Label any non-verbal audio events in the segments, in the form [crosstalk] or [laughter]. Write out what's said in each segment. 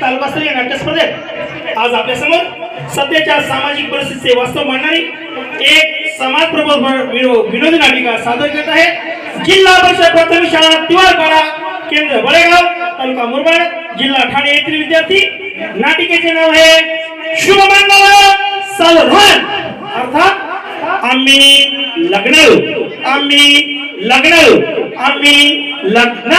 तालुकास्तरीय नाट्य आज आपल्यासमोर सध्याच्या सामाजिक परिस्थितीचे वास्तव मांडणारी एक समाज प्रबोध विनोदी नाटिका सादर करत आहे. जिल्हा परिषद प्राथमिक शाळा तिवारपाडा केंद्र बळेगाव तालुका मुरबाड जिल्हा ठाणे येथील विद्यार्थी. नाटिकेचे नाव आहे शुभमंगल सावधान अर्थात आम्ही लग्न आम्ही लग्न आम्ही लग्न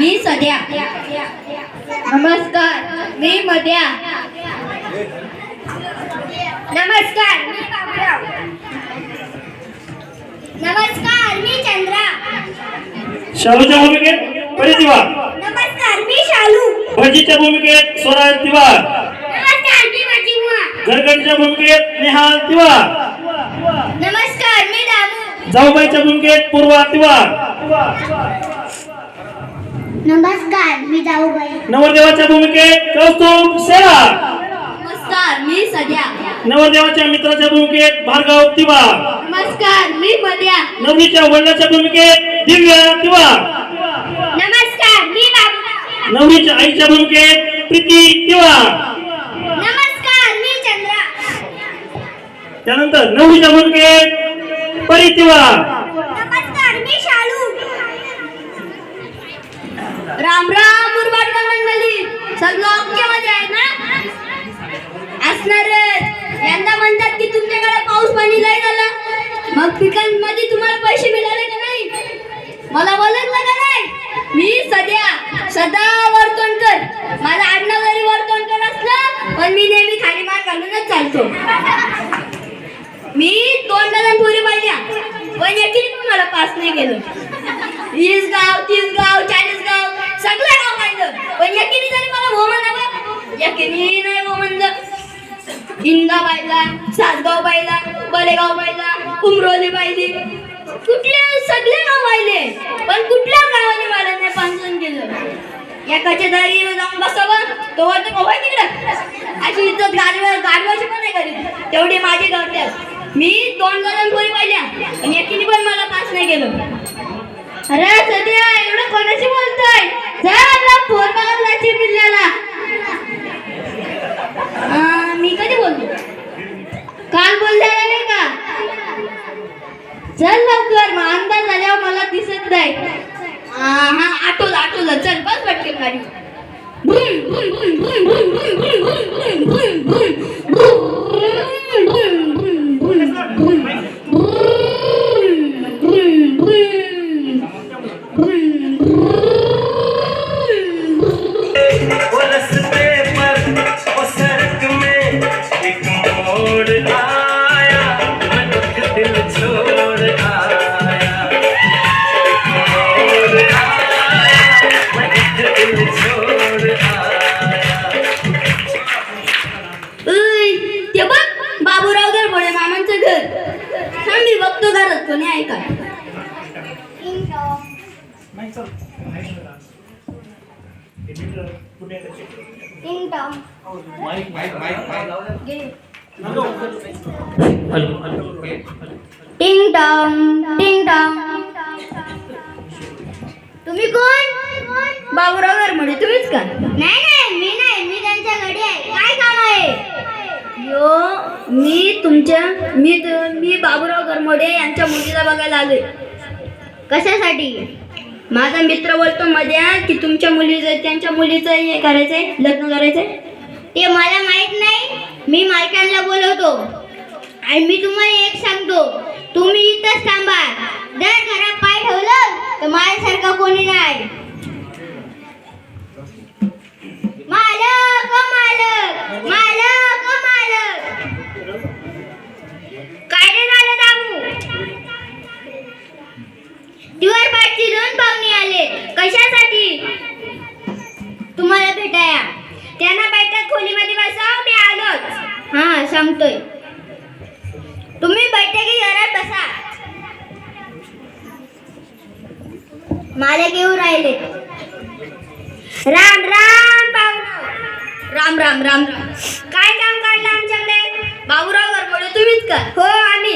मी सध्या नमस्कार मी मध्या. नमस्कार मी बाबूराव. नमस्कार मी चंद्रा. शालूच्या भूमिकेत परितिवा नमस्कार मी शालू. भजीच्या भूमिकेत स्वराज तिवार नमस्कार मी भूमिकेत नेहाल तिवार नमस्कार मी दामू. जाऊबाईच्या भूमिकेत पूर्वा तिवार नमस्कार मी जाऊबाई नवरदेवाच्या भूमिकेत कौस्तुभ सेवा. नमस्कार मी सध्या. नवरदेवाच्या मित्राच्या भूमिकेत भार्गव तिवार. नमस्कार मी मध्या. नवरीच्या वडिलाच्या भूमिकेत दिव्या तिवार. नमस्कार मी नवरीच्या आईच्या भूमिकेत प्रीती तिवार. नमस्कार मी चंद्रा. त्यानंतर नवरीच्या भूमिकेत परी तिवार नमस्कार मी शालू राम राम मुरबाडकर मंडळी सगळं ओके मध्ये आहे ना? असणारच यंदा म्हणतात की तुमच्याकडे पाऊस पाणी लय झालं. मग पिकांमध्ये तुम्हाला पैसे मिळाले का नाही? मला बोलत का नाही. मी सध्या सदा वर्तणकर माझा आडनाव जरी वर्तणकर असलं पण मी नेहमी खाली मार घालूनच चालतो. मी दोन डझन पुरी पाहिल्या पण एकही पण मला पास नाही केलं वीस गाव तीस गाव चाळीस गाव सगळं गाव पाहिलं पण एकीने जरी मला हो म्हणावं एकीने नाही हो म्हणलं इंदा पाहिला सासगाव पाहिला बलेगाव पाहिला कुमरोली पाहिली कुठले सगळे गाव पाहिले पण कुठल्या गावाने मला नाही पांचन केलं एकाच्या दारी जाऊन बसावं तो वरती मोबाईल तिकडं. अशी इज्जत गाडीवर गाडवाची पण नाही करीत. तेवढी माझी करतात मी दोन जण पोरी पाहिल्या आणि एकीने पण मला पास नाही केलं. अरे सध्या एवढं कोणाशी बोलतोय? जा पोर फोन जायची पिल्ल्याला मी कधी बोलतो काल बोललेला नाही का चल लवकर मग अंदाज झाल्यावर मला दिसत नाही हा आठवलं आठवलं चल बस वाटते गाडी भुम, भुम, भुम, भुम, भुम, भुम, भुम, भुम, भुम, भुम, टिंग टॉंग टिंग टॉंग तुम्ही कोण? बाबूराव गरमडे तुम्हीच का? नाही नाही मी नाही मी त्यांच्या घडी आहे. काय काम आहे? यो मी तुमच्या मी मी बाबूराव गरमोडे यांच्या मुलीला बघायला आलोय. कशासाठी? माझा मित्र बोलतो मध्ये की तुमच्या मुलीचं त्यांच्या मुलीचं हे करायचंय लग्न करायचंय. ते मला माहीत नाही. मी मालकांना बोलवतो. आणि मी तुम्हाला एक सांगतो. तुम्ही इथंच थांबा. जर घरात पाय ठेवलं तर माझ्यासारखं कोणी नाही. मालक मालक मालक मालक. काय रे झालं दामू? सांगतोय. तुम्ही बैठकी घरात बसा. मालक येऊ राहिले. राम राम राम राम राम राम. काय काम काढलं आमच्याकडे? बाबूराव गरबडे तुम्हीच कर हो आम्ही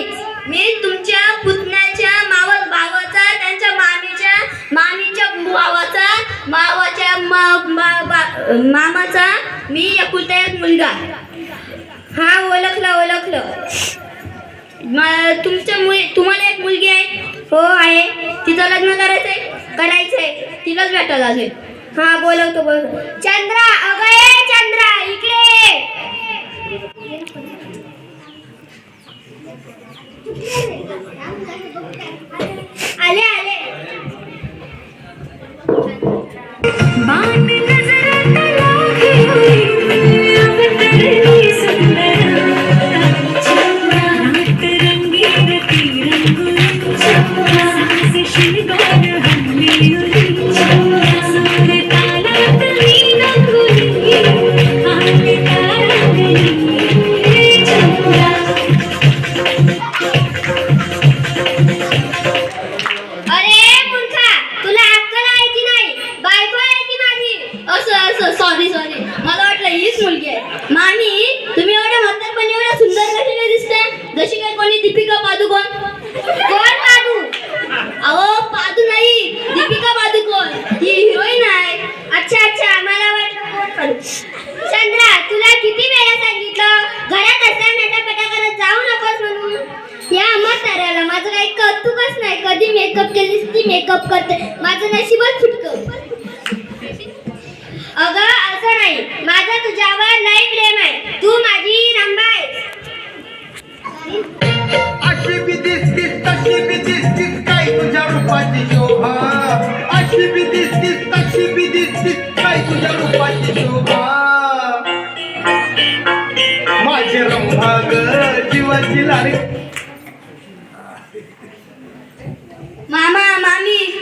मी तुमच्या पुतण्याच्या मावस भावाचा त्यांच्या मामीच्या मामीच्या भावाचा मावाच्या मामाचा मी एकुलता एक मुलगा. हा ओळखलं ओळखलं. म- तुमच्या मुल तुम्हाला एक मुलगी आहे? हो आहे. तिचं लग्न करायचंय? करायचंय. तिलाच भेटायला लागेल. हा बोलवतो बोल चंद्रा अगं ये चंद्रा इकडे आले आले. मेकअप केलीस ती मेकअप करते? माझं नशीबच फुटक. अगं असं नाही. माझं तुझ्यावर लय प्रेम आहे. तू माझी रंबा आहे. अशी बी दिसतीस तशी बी दिसतीस काय तुझ्या रूपाची शोभा? अशी बी दिसतीस तशी बी दिसतीस काय तुझ्या रूपाची शोभा? माझे रंभा ग जीवाची लारी.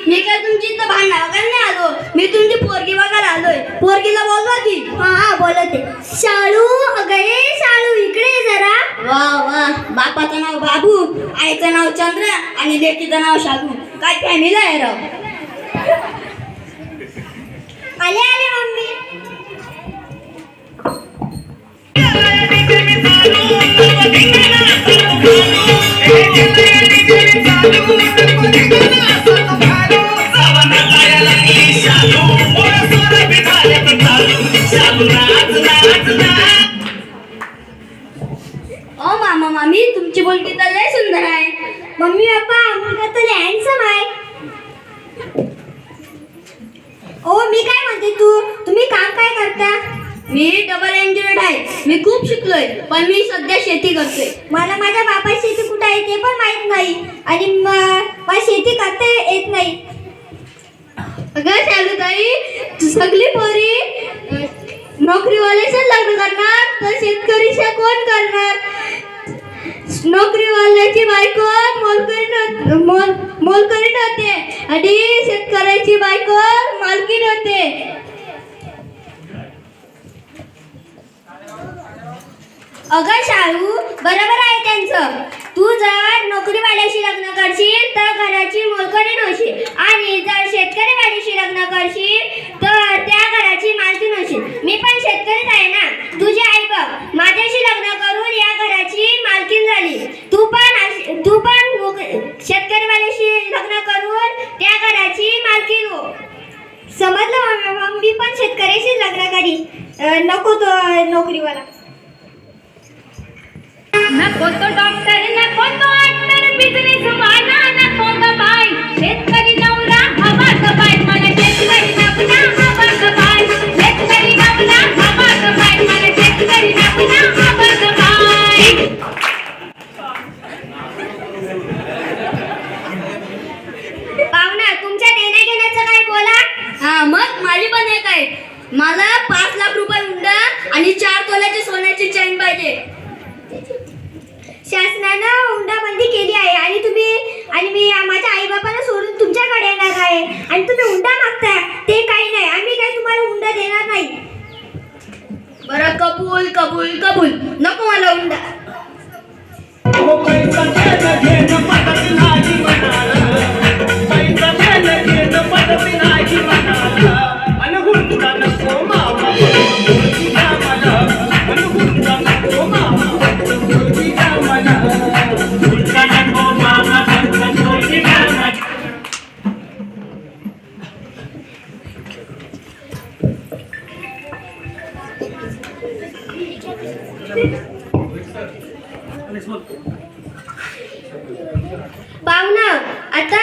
मी काय तुमची इथं भांडणं वगैरे नाही आलो? मी तुमची पोरगी वगैरे आलोय. पोरगीला बोलवा की हा हा बोलते शाळू अगरे शाळू इकडे जरा. वा वा. बापाचं नाव बाबू आईचं नाव चंद्र आणि लेकीचं नाव शालू काय फॅमिली आहे राव? आले मम्मी पप्पा मुलगा तर हँडसम आहे. ओ मी काय म्हणते तू? तुम्ही काम काय करता? मी डबल इंजिनियर आहे. मी खूप शिकलोय पण मी सध्या शेती करतोय. मला माझ्या बाबा शेती कुठे आहे ते पण माहीत नाही. आणि मला शेती करता येत नाही. अगं शालूताई तू सगळी पोरी नोकरीवाल्याचे लग्न करणार तर शेतकरीचे कोण करणार? नोकरीवाल्याची बायको मोलकरीण होत- मोल मोलकरीण होते. आणि शेतकऱ्याची बायको मालकीण होते. अगं शाळू बरोबर आहे त्यांचं. तू जर नोकरीवाल्याशी लग्न करशील तर घराची मोलकरीण होशील. आणि जर शेतकरी आणि चार तोल्याची सोन्याची चैन पाहिजे. शासनानं हुंडाबंदी केली आहे आणि तुम्ही आणि मी माझ्या आई बाबांना सोडून तुमच्याकडे येणार आहे. आणि तुम्ही हुंडा मागताय ते काही नाही. आम्ही काही तुम्हाला हुंडा देणार नाही. बरं कबूल कबूल कबूल. नको मला हुंडा. पाहुणा आता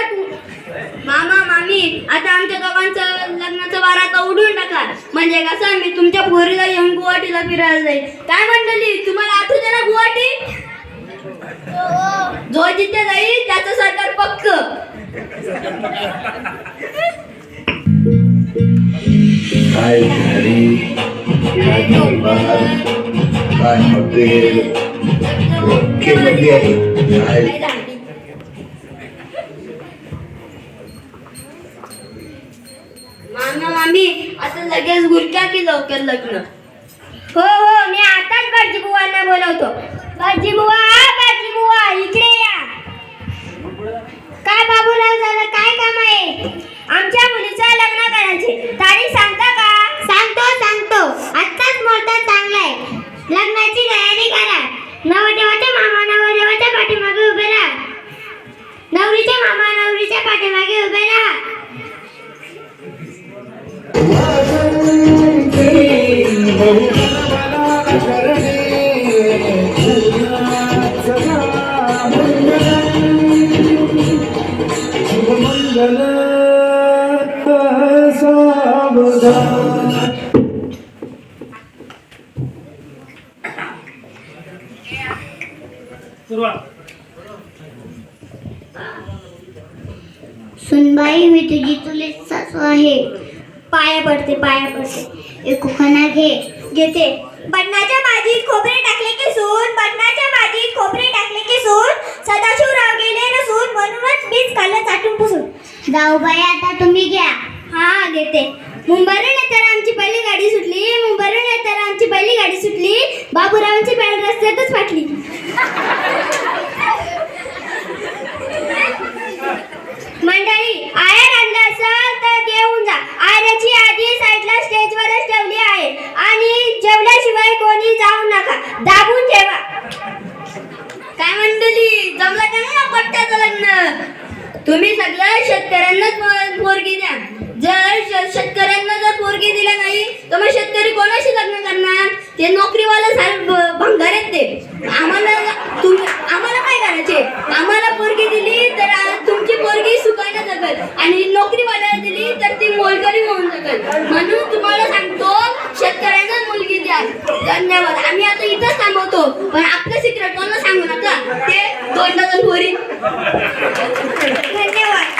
मामा मामी आता आमच्या दोघांचं लग्नाचं आता उडून टाका. म्हणजे कसं मी तुमच्या पोरीला येऊन गुवाहाटीला फिरायला जाईल. काय मंडळी तुम्हाला आठवते ना गुवाहाटी? जो जिथे जाईल त्याचं सरकार पक्क. मामा मामी आता लगेच गुरक्या की लवकर लग्न? हो हो मी आताच बाजी बुवांना बोलवतो. बाजी बुवा बाजी बुवा इकडे या. काय बाबूराव झालं? काय काम आहे? आमच्या मुलीचं लग्न करायचे. तारीख सांगता का? सांगतो सांगतो. आत्ताच आहे लग्नाची तयारी करा. नवदेवाचे मामा नवदेवाच्या पाठीमागे उभे राहा. नवरीचे मामा नवरीच्या पाठीमागे उभे राहा. हे पाया पडते पाया पडते. एक उखाणा घे. घेते. बटनाच्या भाजीत खोबरे टाकले की सून. बटनाच्या भाजीत खोबरे टाकले की सून. सदाशिवराव गेले नसून म्हणूनच मीच खाल्लं चाटून पुसून. जाऊ बाई आता तुम्ही घ्या. हा घेते. मुंबईला येताना आमची पहिली गाडी सुटली. मुंबईला येताना आमची पहिली गाडी सुटली. बाबूरावांची पॅड रस्त्यातच फाटली [laughs] मंडळी आयर आणलं असेल तर देऊन जा आयराची आधी साईडला स्टेजवरच ठेवली आहे आणि जेवल्याशिवाय कोणी जाऊ नका दाबून ठेवा काय मंडळी जमलं का नाही पट्ट्याचं लग्न तुम्ही सगळ्या शेतकऱ्यांनाच पो- पोरगी द्या जर श- शेतकऱ्यांना जर पोरगी दिल्या नाही तर मग कोणाशी लग्न करणार? ते नोकरीवाले साहेब भंगार आहेत ते. आम्हाला तुम्ही आम्हाला काय करायचे? आम्हाला पोरगी दिली तर तुमची पोरगी सुखायला जगल. आणि नोकरीवाल्याला दिली तर ती मोलकरी होऊन जगल. म्हणून तुम्हाला सांगतो शेतकऱ्यांना मुलगी द्या. धन्यवाद. आम्ही आता इथंच थांबवतो. पण आपलं सिक्रेट कोणाला सांगू नका. ते दोन पोरी धन्यवाद.